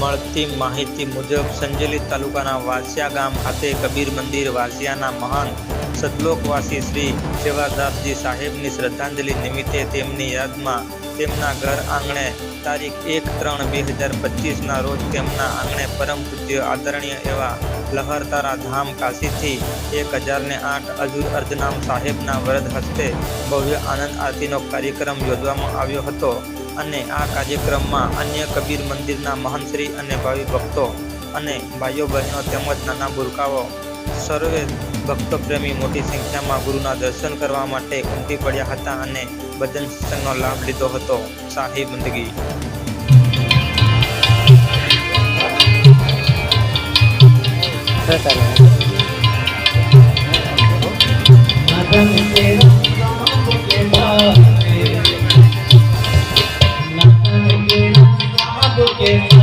મળતી માહિતી મુજબ સંજેલી તાલુકાના વાસિયા ગામ ખાતે કબીર મંદિર વાસિયાના મહાન સદલોકવાસી શ્રી સેવાદાસજી સાહેબની શ્રદ્ધાંજલિ નિમિત્તે તેમની યાદમાં તેમના ઘર આંગણે તારીખ એક ત્રણ બે હજાર પચીસના રોજ તેમના આંગણે પરમ પૂજ્ય આદરણીય એવા લહરતારા ધામ કાશીથી એક હજારને આઠ અજુર અર્ધનામ સાહેબના વરદ હસ્તે ભવ્ય આનંદ આરતીનો કાર્યક્રમ યોજવામાં આવ્યો હતો. અને આ કાર્યક્રમમાં અન્ય કબીર મંદિરના મહંતશ્રી અને ભાવિ ભક્તો અને ભાઈઓ બહેનો તેમજ નાના ભૂલકાઓ સર્વે ભક્તપ્રેમી મોટી સંખ્યામાં ગુરુના દર્શન કરવા માટે ઉમટી પડ્યા હતા અને ભજન સત્સંગનો લાભ લીધો હતો. શાહી બંદગી. Madan Thank you.